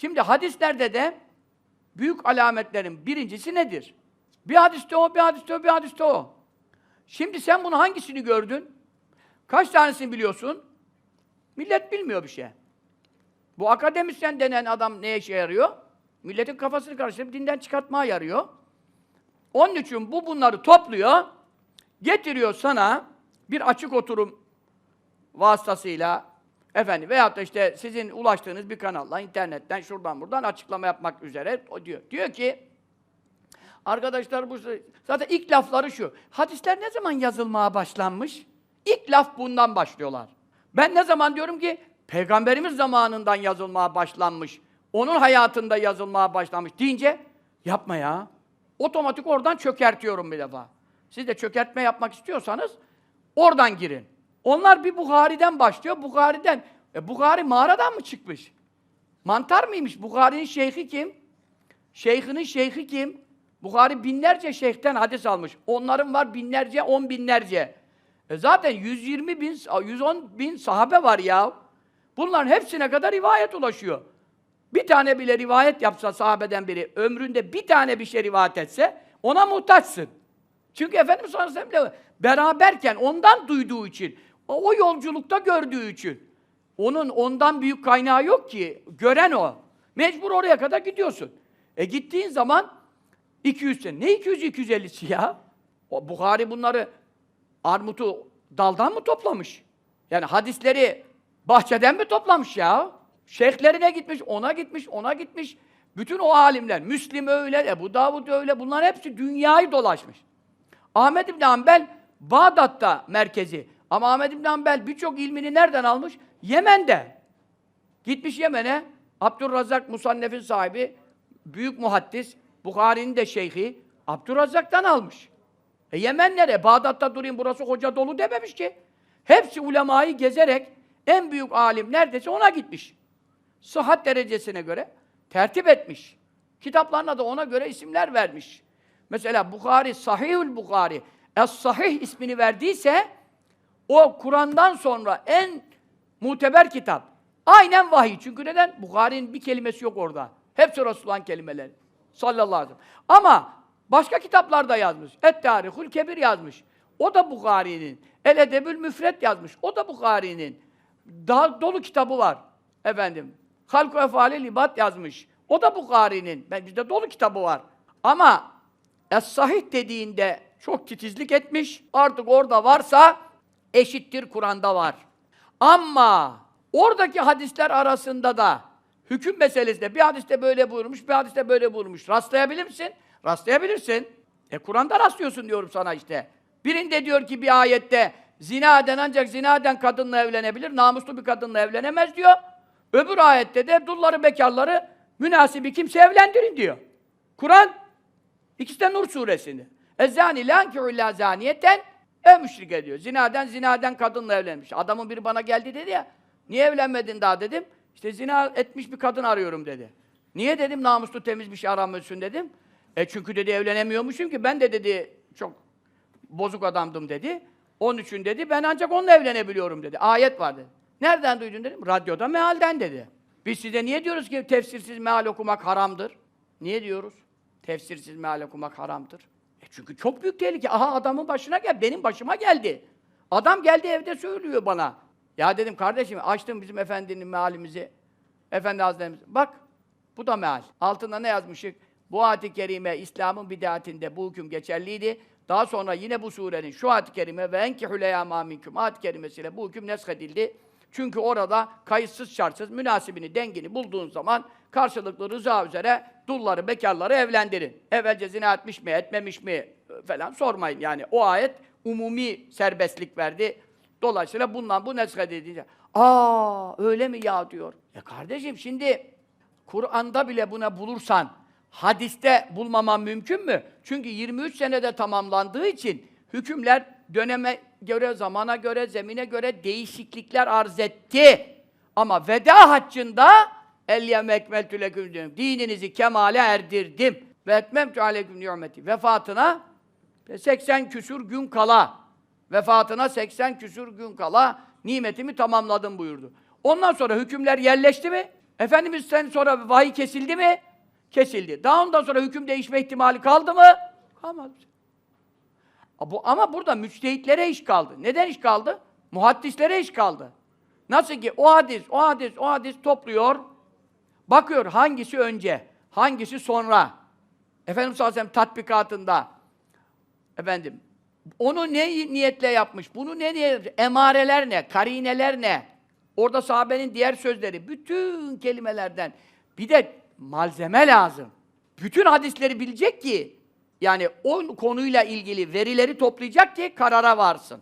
Şimdi hadislerde de büyük alametlerin birincisi nedir? Bir hadiste o, bir hadiste o, bir hadiste o. Şimdi sen bunu hangisini gördün? Kaç tanesini biliyorsun? Millet bilmiyor bir şey. Bu akademisyen denen adam neye işe yarıyor? Milletin kafasını karıştırıp dinden çıkartmaya yarıyor. Onun için bu bunları topluyor, getiriyor sana bir açık oturum vasıtasıyla efendim veyahut da işte sizin ulaştığınız bir kanalla, internetten, şuradan buradan açıklama yapmak üzere o diyor. Diyor ki arkadaşlar bu zaten ilk lafları şu. Hadisler ne zaman yazılmaya başlanmış? İlk laf bundan başlıyorlar. Ben ne zaman diyorum ki peygamberimiz zamanından yazılmaya başlanmış. Onun hayatında yazılmaya başlanmış deyince yapma ya. Otomatik oradan çökertiyorum bir defa. Siz de çökertme yapmak istiyorsanız oradan girin. Onlar bir Bukhari'den başlıyor. Bukhari'den. E Bukhari mağaradan mı çıkmış? Mantar mıymış? Bukhari'nin şeyhi kim? Şeyhinin şeyhi kim? Bukhari binlerce şeyhten hadis almış. Onların var binlerce, on binlerce. E zaten 120 bin, 110 bin sahabe var ya. Bunların hepsine kadar rivayet ulaşıyor. Bir tane bile rivayet yapsa sahabeden biri, ömründe bir tane bir şey rivayet etse, ona muhtaçsın. Çünkü Efendimiz sallallahu aleyhi ve sellem beraberken ondan duyduğu için, o, yolculukta gördüğü için, onun ondan büyük kaynağı yok ki, gören o. Mecbur oraya kadar gidiyorsun. E gittiğin zaman 200 sene. Ne 200-250'si ya? O Bukhari bunları armutu daldan mı toplamış? Yani hadisleri bahçeden mi toplamış ya? Şeyhlerine gitmiş, ona gitmiş, ona gitmiş. Bütün o alimler, Müslim öyle, Ebu Davud öyle, bunlar hepsi dünyayı dolaşmış. Ahmed İbn Hanbel Bağdat'ta merkezi. Ama Ahmed İbn Hanbel birçok ilmini nereden almış? Yemen'de. Gitmiş Yemen'e. Abdurrazak Musannef'in sahibi, büyük muhaddis, Bukhari'nin de şeyhi Abdurrazzak'tan almış. E Yemen nere? Bağdat'ta durayım burası hoca dolu dememiş ki. Hepsi ulemayı gezerek en büyük alim neredeyse ona gitmiş. Sıhhat derecesine göre tertip etmiş. Kitaplarına da ona göre isimler vermiş. Mesela Bukhari, Sahihül Bukhari, Es-Sahih ismini verdiyse o Kur'an'dan sonra en muteber kitap. Aynen vahiy. Çünkü neden? Bukhari'nin bir kelimesi yok orada. Hepsi Resulullah'ın kelimeleri. Sallallahu aleyhi ve sellem. Ama başka kitaplarda yazmış. Et-Tarihul Kebir yazmış. O da Bukhari'nin. El-Edebül Müfret yazmış. O da Bukhari'nin. Daha dolu kitabı var. Efendim. Halk-ı Efali Libat yazmış. O da Bukhari'nin. Ben bizde dolu kitabı var. Ama Es-Sahih dediğinde çok titizlik etmiş. Artık orada varsa eşittir Kur'an'da var. Ama oradaki hadisler arasında da hüküm meselesinde bir hadiste böyle buyurmuş, bir hadiste böyle buyurmuş. Rastlayabilir misin? Rastlayabilirsin. E Kur'an'da rastlıyorsun diyorum sana işte. Birinde diyor ki bir ayette zina eden ancak zina eden kadınla evlenebilir, namuslu bir kadınla evlenemez diyor. Öbür ayette de dulları bekarları münasibi kimse evlendirin diyor. Kur'an ikisi de Nur suresinde. Ezzani la illa zaniyeten ev müşrik ediyor. Zinaden zinaden kadınla evlenmiş. Adamın biri bana geldi dedi ya. Niye evlenmedin daha dedim. İşte zina etmiş bir kadın arıyorum dedi. Niye dedim namuslu temiz bir şey aramıyorsun dedim. E çünkü dedi evlenemiyormuşum ki ben de dedi çok bozuk adamdım dedi. Onun için dedi ben ancak onunla evlenebiliyorum dedi. Ayet var dedi. Nereden duydun dedim. Radyoda mealden dedi. Biz size niye diyoruz ki tefsirsiz meal okumak haramdır? Niye diyoruz? Tefsirsiz meal okumak haramdır. E çünkü çok büyük tehlike. Aha adamın başına gel, benim başıma geldi. Adam geldi evde söylüyor bana. Ya dedim kardeşim açtım bizim efendinin mealimizi. Efendi Hazretlerimiz. Bak bu da meal. Altında ne yazmışık? Bu ayet-i kerime İslam'ın bidatinde bu hüküm geçerliydi. Daha sonra yine bu surenin şu ayet-i kerime ve enkihü leyâmâ minküm ayet-i kerimesiyle bu hüküm neshedildi. Çünkü orada kayıtsız şartsız münasibini, dengini bulduğun zaman karşılıklı rıza üzere dulları, bekarları evlendirin. Evvelce zina etmiş mi, etmemiş mi falan sormayın. Yani o ayet umumi serbestlik verdi. Dolayısıyla bundan bu neshedildi. Aa öyle mi ya diyor. Ya kardeşim şimdi Kur'an'da bile buna bulursan hadiste bulmaman mümkün mü? Çünkü 23 senede tamamlandığı için hükümler döneme göre, zamana göre, zemine göre değişiklikler arz etti. Ama veda haccında el yeme ekmeltü leküm diyorum. Dininizi kemale erdirdim. Ve etmemtü aleyküm nimeti. Vefatına 80 küsur gün kala vefatına 80 küsur gün kala nimetimi tamamladım buyurdu. Ondan sonra hükümler yerleşti mi? Efendimiz'ten sonra vahiy kesildi mi? Kesildi. Daha ondan sonra hüküm değişme ihtimali kaldı mı? Kalmadı. Ama burada müçtehitlere iş kaldı. Neden iş kaldı? Muhaddislere iş kaldı. Nasıl ki o hadis, o hadis, o hadis topluyor, bakıyor hangisi önce, hangisi sonra. Efendimiz sallallahu aleyhi tatbikatında, efendim, onu ne niyetle yapmış, bunu ne diye, emareler ne, karineler ne, orada sahabenin diğer sözleri, bütün kelimelerden, bir de malzeme lazım. Bütün hadisleri bilecek ki, yani o konuyla ilgili verileri toplayacak ki karara varsın.